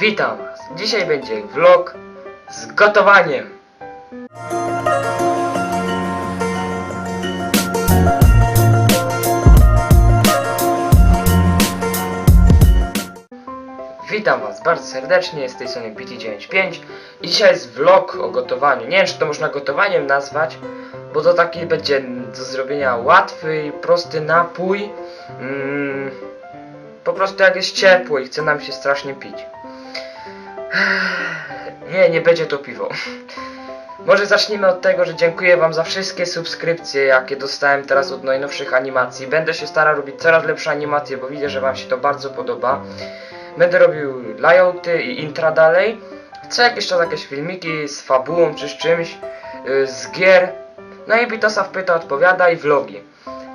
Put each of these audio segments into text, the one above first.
Witam Was. Dzisiaj będzie vlog z gotowaniem. Witam Was bardzo serdecznie, z tej strony BT95 i dzisiaj jest vlog o gotowaniu. Nie wiem, czy to można gotowaniem nazwać, bo to taki będzie do zrobienia łatwy prosty napój. Mm, po prostu jak jest ciepło i chce nam się strasznie pić. Nie, nie będzie to piwo. Może zacznijmy od tego, że dziękuję Wam za wszystkie subskrypcje, jakie dostałem teraz od najnowszych animacji. Będę się starał robić coraz lepsze animacje, bo widzę, że Wam się to bardzo podoba. Będę robił layouty i intra dalej. Co jakiś czas jakieś filmiki z fabułą czy z czymś, yy, z gier. No i Bitosa wpyta, odpowiada i vlogi.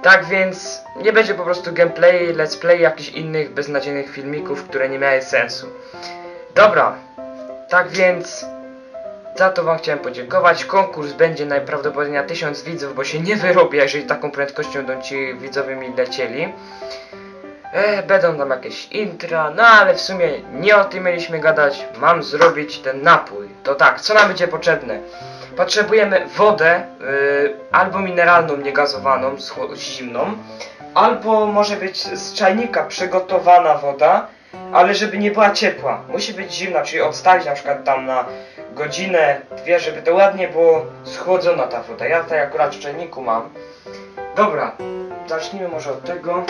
Tak więc nie będzie po prostu gameplay, let's play, jakichś innych beznadziejnych filmików, które nie miały sensu. Dobra, tak więc za to wam chciałem podziękować. Konkurs będzie najprawdopodobniej na 1000 widzów, bo się nie wyrobię, jeżeli taką prędkością będą ci widzowie mi lecieli. E, będą tam jakieś intra, no ale w sumie nie o tym mieliśmy gadać. Mam zrobić ten napój. To tak, co nam będzie potrzebne? Potrzebujemy wodę, y, albo mineralną, niegazowaną, zimną, albo może być z czajnika przygotowana woda, ale żeby nie była ciepła. Musi być zimna, czyli odstawić na przykład tam na godzinę, dwie, żeby to ładnie było schłodzona ta woda. Ja tutaj akurat w czajniku mam. Dobra, zacznijmy może od tego.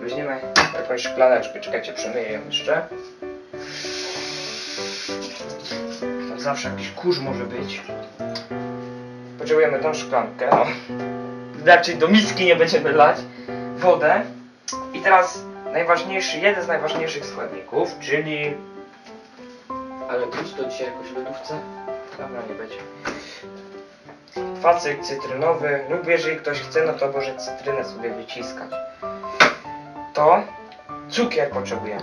Weźmiemy jakąś szklaneczkę, czekajcie, przemyję ją jeszcze. Zawsze jakiś kurz może być. Potrzebujemy tą szklankę, no. Raczej do miski nie będziemy lać. Wodę. I teraz najważniejszy, jeden z najważniejszych składników, czyli... Ale czuć to dzisiaj jakoś w lodówce? Dobra, nie będzie. Kwasyk cytrynowy lub jeżeli ktoś chce, no to może cytrynę sobie wyciskać. To cukier potrzebujemy.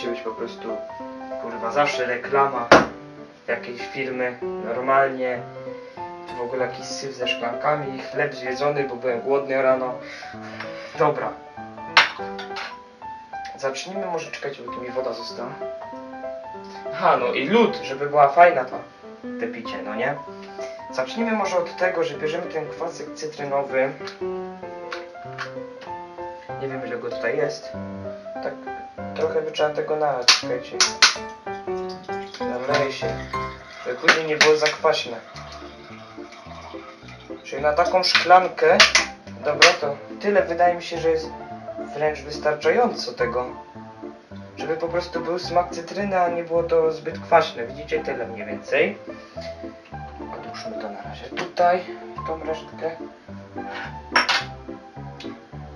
Musi być po prostu, kurwa, zawsze reklama jakiejś firmy, normalnie. Tu w ogóle jakiś syf ze szklankami, chleb zjedzony, bo byłem głodny rano. Dobra. Zacznijmy może czekać, bo tu mi woda została. Aha, no i lód, żeby była fajna ta, te picie, no nie? Zacznijmy może od tego, że bierzemy ten kwasek cytrynowy. Nie wiem ile go tutaj jest. Tak trochę by trzeba tego nalać, czekajcie. Naleje się, żeby później nie było zakwaśne. Czyli na taką szklankę, dobra to tyle wydaje mi się, że jest wręcz wystarczająco tego. Żeby po prostu był smak cytryny, a nie było to zbyt kwaśne. Widzicie tyle mniej więcej. Odłóżmy to na razie tutaj, tą resztkę.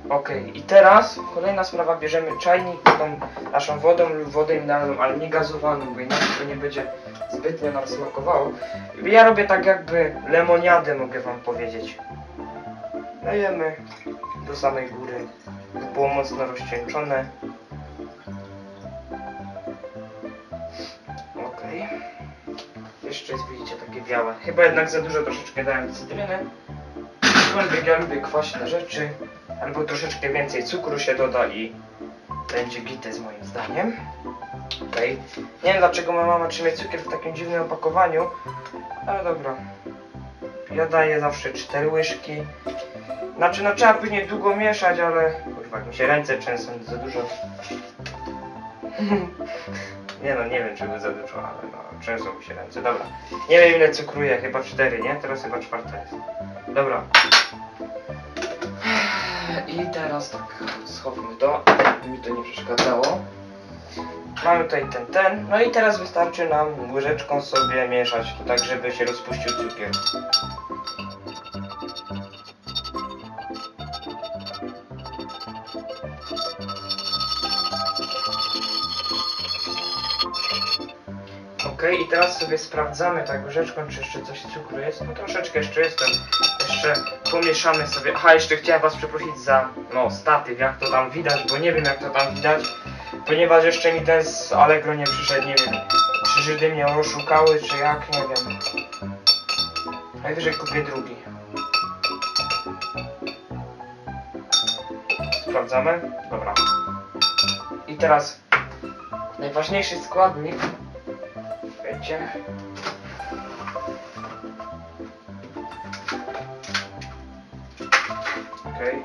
Ok, i teraz kolejna sprawa, bierzemy czajnik z tą naszą wodą lub wodę mineralną, ale nie gazowaną, bo inaczej to nie będzie zbytnio nam smakowało. Ja robię tak jakby lemoniadę, mogę wam powiedzieć. Dajemy do samej góry, by było mocno rozcieńczone. Okej. Jeszcze jest, widzicie, takie białe. Chyba jednak za dużo troszeczkę dałem cytryny. Aczkolwiek ja lubię kwaśne rzeczy. Albo troszeczkę więcej cukru się doda i będzie gites moim zdaniem. Okej. Nie wiem dlaczego moja mama trzyma cukier w takim dziwnym opakowaniu. Ale dobra. Ja daję zawsze cztery łyżki. Znaczy no trzeba później długo mieszać, ale... Kurwa, mi się ręce trzęsą za dużo. Nie no, nie wiem czy by za dużo, ale no, trzęsą mi się ręce. Dobra. Nie wiem ile cukruje, chyba cztery, nie? Teraz chyba czwarta jest. Dobra. I teraz tak, schowmy to, mi to nie przeszkadzało. Mamy tutaj ten, ten. No i teraz wystarczy nam łyżeczką sobie mieszać tak, żeby się rozpuścił cukier. i teraz sobie sprawdzamy tak łyżeczką, czy jeszcze coś cukru jest. No troszeczkę jeszcze jestem. Jeszcze pomieszamy sobie. Aha, jeszcze chciałem was przeprosić za, no, statyw, jak to tam widać, bo nie wiem jak to tam widać. Ponieważ jeszcze mi ten z Allegro nie przyszedł, nie wiem. Czy Żydy mnie oszukały, czy jak, nie wiem. Najwyżej kupię drugi. Sprawdzamy? Dobra. I teraz najważniejszy składnik Wiecie. Okej.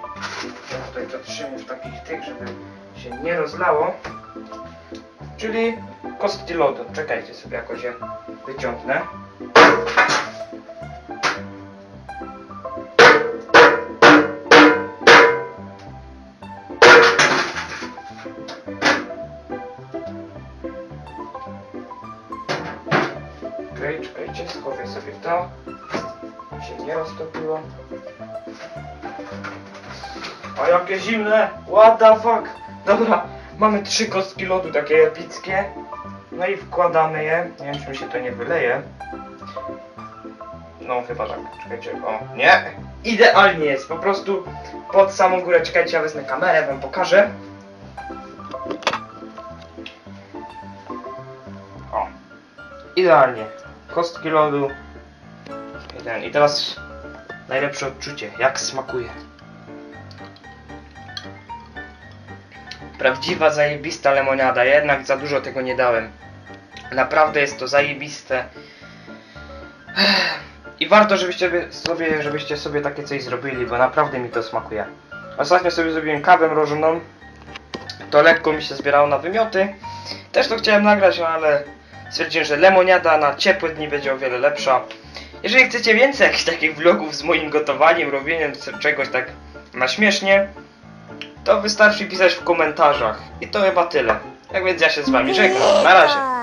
Ja tutaj to trzymię w takich tych, żeby się nie rozlało. Czyli kostki lodu. Czekajcie sobie jakoś je wyciągnę. Schowię sobie to. Się nie roztopiło. A jakie zimne! What the fuck! Dobra, mamy trzy kostki lodu takie epickie. No i wkładamy je. Nie wiem, czy mi się to nie wyleje. No, chyba tak. Czekajcie, o. Nie! Idealnie jest, po prostu pod samą górę. Czekajcie, ja wezmę kamerę, wam pokażę. O. Idealnie. Kostki lodu. I, ten. I teraz najlepsze odczucie. Jak smakuje. Prawdziwa, zajebista lemoniada. Jednak za dużo tego nie dałem. Naprawdę jest to zajebiste. I warto, żebyście sobie, żebyście sobie takie coś zrobili, bo naprawdę mi to smakuje. Ostatnio sobie zrobiłem kawę mrożoną. To lekko mi się zbierało na wymioty. Też to chciałem nagrać, no ale stwierdziłem, że lemoniada na ciepłe dni będzie o wiele lepsza. Jeżeli chcecie więcej jakichś takich vlogów z moim gotowaniem, robieniem czegoś tak na śmiesznie, to wystarczy pisać w komentarzach. I to chyba tyle. Tak więc ja się z wami żegnam. Na razie.